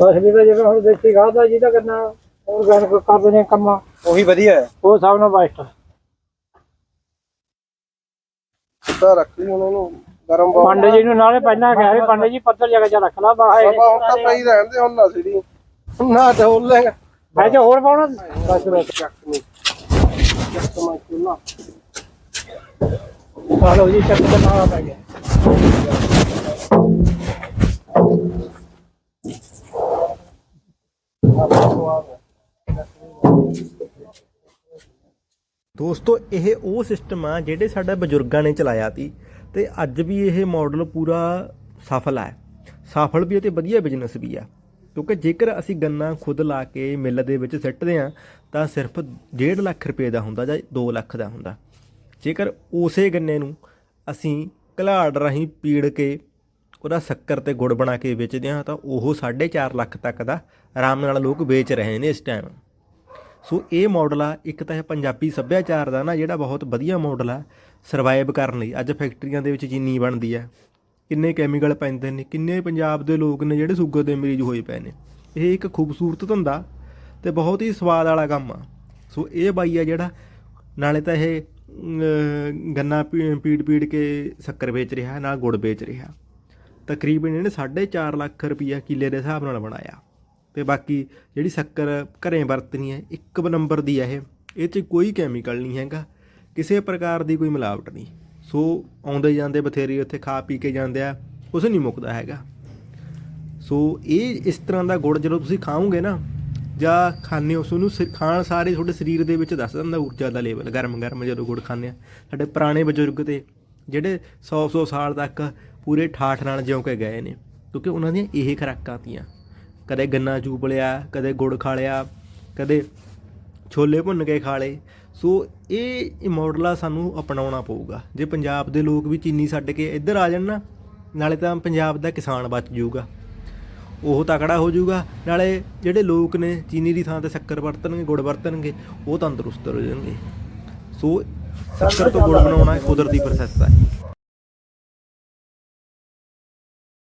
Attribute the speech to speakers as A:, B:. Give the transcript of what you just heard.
A: ਅਸਲੀ ਤਾਂ ਜਿਵੇਂ ਹੁਣ ਦੇਸੀ ਖਾਦ ਆ ਜਿਹਦਾ ਕਰਨਾ ਆਰਗੈਨਿਕ ਕਰਦੇ ਨੇ ਕੰਮ।
B: ਉਹੀ ਵਧੀਆ ਹੈ।
A: ਉਹ ਸਭ ਨੂੰ ਬੈਸਟ
C: ਸਿੱਧਾ ਰੱਖੀ ਹੁਣ ਉਹਨੂੰ ਗਰਮ ਬਹੁਤ
A: ਪੰਡ ਜੀ ਨੂੰ ਨਾਲੇ ਪਹਿਲਾਂ ਕਿਹਾ ਵੀ ਪੰਡ ਜੀ ਪੱਧਰ ਜਗ੍ਹਾ 'ਚ ਰੱਖ ਲਾ ਬਾਹਰ
C: ਬਾਬਾ ਹੁਣ ਤਾਂ ਪਈ ਰਹਿਣ ਦੇ ਹੁਣ ਨਾ ਸਿੜੀ ਨਾ ਢੋਲ ਲੈਗਾ
A: ਮੈਂ ਤੇ ਹੋਰ ਪਾਉਣਾ?
C: ਬਸ ਬਸ ਚੱਕ ਨਹੀਂ ਚੱਕ ਮੈਂ ਚੁੱਲਾ
A: ਆ ਲਓ ਜੀ ਚੱਕ ਦੇ ਨਾਲ ਪੈ ਗਿਆ।
D: ਦੋਸਤੋ, ਇਹ ਉਹ ਸਿਸਟਮ ਆ ਜਿਹੜੇ ਸਾਡੇ ਬਜ਼ੁਰਗਾਂ ਨੇ ਚਲਾਇਆ ਸੀ ਤੇ ਅੱਜ ਵੀ ਇਹ ਮਾਡਲ ਪੂਰਾ ਸਫਲ ਹੈ ਸਫਲ ਵੀ ਹੈ ਤੇ ਵਧੀਆ ਬਿਜ਼ਨਸ ਵੀ ਆ। ਕਿਉਂਕਿ ਜੇਕਰ ਅਸੀਂ ਗੰਨਾ ਖੁਦ ਲਾ ਕੇ ਮਿੱਲ ਦੇ ਵਿੱਚ ਸਿੱਟਦੇ ਆ, ਤਾਂ ਸਿਰਫ 1.5 ਲੱਖ ਰੁਪਏ ਦਾ ਹੁੰਦਾ ਜਾਂ 2 ਲੱਖ ਦਾ ਹੁੰਦਾ। ਜੇਕਰ ਉਸੇ ਗੰਨੇ ਨੂੰ ਅਸੀਂ ਘਲਾੜ ਰਾਹੀਂ ਪੀੜ ਕੇ ਉਹਦਾ ਸ਼ੱਕਰ ਤੇ ਗੁੜ ਬਣਾ ਕੇ ਵੇਚਦੇ ਆ ਤਾਂ ਉਹ 4.5 ਲੱਖ ਤੱਕ ਦਾ ਆਰਾਮ ਨਾਲ ਲੋਕ ਵੇਚ ਰਹੇ ਨੇ ਇਸ ਟਾਈਮ ਸੋ ਇਹ ਮਾਡਲ ਆ, ਇੱਕ ਤਾਂ ਇਹ ਪੰਜਾਬੀ ਸੱਭਿਆਚਾਰ ਦਾ ਨਾ ਜਿਹੜਾ ਬਹੁਤ ਵਧੀਆ ਮਾਡਲ ਆ ਸਰਵਾਈਵ ਕਰਨ ਲਈ। ਅੱਜ ਫੈਕਟਰੀਆਂ ਦੇ ਵਿੱਚ ਚੀਨੀ ਬਣਦੀ ਆ। ਕਿੰਨੇ ਕੈਮੀਕਲ ਪੈਂਦੇ ਨੇ, ਕਿੰਨੇ ਪੰਜਾਬ ਦੇ ਲੋਕ ਨੇ ਜਿਹੜੇ ਸ਼ੂਗਰ ਦੇ ਮਰੀਜ਼ ਹੋਏ ਪਏ ਨੇ। ਇਹ ਇੱਕ ਖੂਬਸੂਰਤ ਧੰਦਾ ਤੇ ਬਹੁਤ ਹੀ ਸਵਾਦ ਵਾਲਾ ਕੰਮ ਆ। ਸੋ ਇਹ ਬਾਈ ਆ ਜਿਹੜਾ ਨਾਲੇ ਤਾਂ ਇਹ ਗੰਨਾ ਪੀ- ਪੀੜ ਪੀੜ ਕੇ ਸ਼ੱਕਰ ਵੇਚ ਰਿਹਾ ਨਾਲ ਗੁੜ ਵੇਚ ਰਿਹਾ। ਤਕਰੀਬਨ ਇਹਨੇ 4.5 ਲੱਖ ਰੁਪਈਆ ਕਿੱਲੇ ਦੇ ਹਿਸਾਬ ਨਾਲ ਬਣਾਇਆ। ਤੇ ਬਾਕੀ ਜਿਹੜੀ ਸ਼ੱਕਰ ਘਰੇ ਵਰਤਣੀ ਹੈ, ਇੱਕ ਨੰਬਰ ਦੀ ਹੈ ਇਹ। ਇਹ 'ਚ ਕੋਈ ਕੈਮੀਕਲ ਨਹੀਂ ਹੈਗਾ, ਕਿਸੇ ਪ੍ਰਕਾਰ ਦੀ ਕੋਈ ਮਿਲਾਵਟ ਨਹੀਂ। ਸੋ ਆਉਂਦੇ ਜਾਂਦੇ ਬਥੇਰੀ ਉੱਥੇ ਖਾ ਪੀ ਕੇ ਜਾਂਦੇ ਆ, ਕੁਛ ਨਹੀਂ ਮੁੱਕਦਾ ਹੈਗਾ। ਸੋ ਇਹ ਇਸ ਤਰ੍ਹਾਂ ਦਾ ਗੁੜ ਜਦੋਂ ਤੁਸੀਂ ਖਾਓਗੇ ਨਾ, ਜਾਂ ਖਾਣੇ ਉਸ ਨੂੰ ਖਾਣ ਸਾਰੇ ਤੁਹਾਡੇ ਸਰੀਰ ਦੇ ਵਿੱਚ ਦੱਸ ਦਿੰਦਾ, ਊਰਜਾ ਦਾ ਲੈਵਲ ਗਰਮ ਗਰਮ ਜਦੋਂ ਗੁੜ ਖਾਂਦੇ ਆ। ਸਾਡੇ ਪੁਰਾਣੇ ਬਜ਼ੁਰਗ ਤੇ ਜਿਹੜੇ 100 100 ਸਾਲ ਤੱਕ ਪੂਰੇ ਠਾਠ ਨਾਲ ਜਿਉਂ ਕੇ ਗਏ ਨੇ, ਕਿਉਂਕਿ ਉਹਨਾਂ ਦੀਆਂ ਇਹ ਖੁਰਾਕਾਂ ਤੀਆਂ। ਕਦੇ ਗੰਨਾ ਚੂਪ ਲਿਆ, ਕਦੇ ਗੁੜ ਖਾ ਲਿਆ, ਕਦੇ ਛੋਲੇ ਭੁੰਨ ਕੇ ਖਾ ਲਏ। ਸੋ ਇਹ ਇਹ ਸਾਨੂੰ ਅਪਣਾਉਣਾ ਪਊਗਾ। ਜੇ ਪੰਜਾਬ ਦੇ ਲੋਕ ਵੀ ਚੀਨੀ ਛੱਡ ਕੇ ਇੱਧਰ ਆ ਜਾਣ ਨਾ, ਨਾਲੇ ਤਾਂ ਪੰਜਾਬ ਦਾ ਕਿਸਾਨ ਬਚ ਜਾਊਗਾ। ਉਹ ਤਕੜਾ ਹੋ ਜਾਊਗਾ। ਨਾਲੇ ਜਿਹੜੇ ਲੋਕ ਨੇ, ਚੀਨੀ ਦੀ ਥਾਂ ਤੇ ਸ਼ੱਕਰ ਵਰਤਣਗੇ, ਗੁੜ ਵਰਤਣਗੇ, ਉਹ ਤੰਦਰੁਸਤ ਹੋ ਜਾਣਗੇ। ਸੋ ਸ਼ੱਕਰ ਤੋਂ ਗੁੜ ਬਣਾਉਣਾ ਕੁਦਰਤੀ ਪ੍ਰੋਸੈਸ ਹੈ।